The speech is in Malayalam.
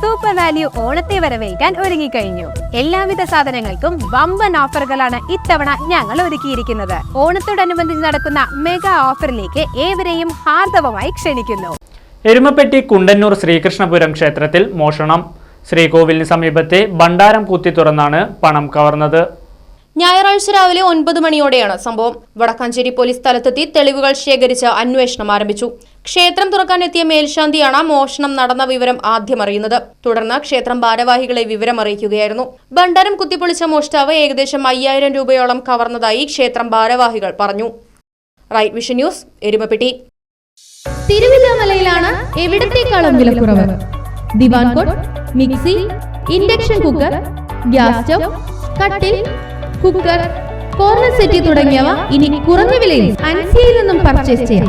സൂപ്പർ വാല്യൂ ഓണത്തെ വരവേൽക്കാൻ ഒരുങ്ങിക്കഴിഞ്ഞു. എല്ലാവിധ സാധനങ്ങൾക്കും വമ്പൻ ഓഫറുകളാണ് ഇത്തവണ ഞങ്ങൾ ഒരുക്കിയിരിക്കുന്നത്. ഓണത്തോടനുബന്ധിച്ച് നടക്കുന്ന മെഗാ ഓഫറിലേക്ക് ഏവരെയും ഹാർദവമായി ക്ഷണിക്കുന്നു. എരുമപ്പെട്ടി കുണ്ടന്നൂർ ശ്രീകൃഷ്ണപുരം ക്ഷേത്രത്തിൽ മോഷണം. ശ്രീകോവിലിന് സമീപത്തെ ഭണ്ഡാരം കുത്തി തുറന്നാണ് പണം കവർന്നത്. ഞായറാഴ്ച രാവിലെ ഒൻപത് മണിയോടെയാണ് സംഭവം. വടക്കാഞ്ചേരി പോലീസ് സ്ഥലത്തെത്തി തെളിവുകൾ ശേഖരിച്ച് അന്വേഷണം ആരംഭിച്ചു. ക്ഷേത്രം തുറക്കാനെത്തിയ മേൽശാന്തിയാണ് മോഷണം നടന്ന വിവരം ആദ്യം അറിയുന്നത്. തുടർന്ന് ക്ഷേത്രം ഭാരവാഹികളെ വിവരം അറിയിക്കുകയായിരുന്നു. ഭണ്ഡാരം കുത്തിപ്പൊളിച്ച മോഷ്ടാവ് ഏകദേശം അയ്യായിരം രൂപയോളം കവർന്നതായി ക്ഷേത്രം ഭാരവാഹികൾ പറഞ്ഞു. Right vision news Erumapetty. തിരുവില്ലാമലയിലാണ് എവിടത്തേക്കാളും വിലക്കുറവ്? Divan cot mixie induction cooker gas stove കട്ടിൽ കുക്കർ കോർണർ സെറ്റി തുടങ്ങിയവ ഇനി കുറഞ്ഞ വിലയിൽ അൻസിയയിൽ നിന്നും പർച്ചേസ് ചെയ്യാം.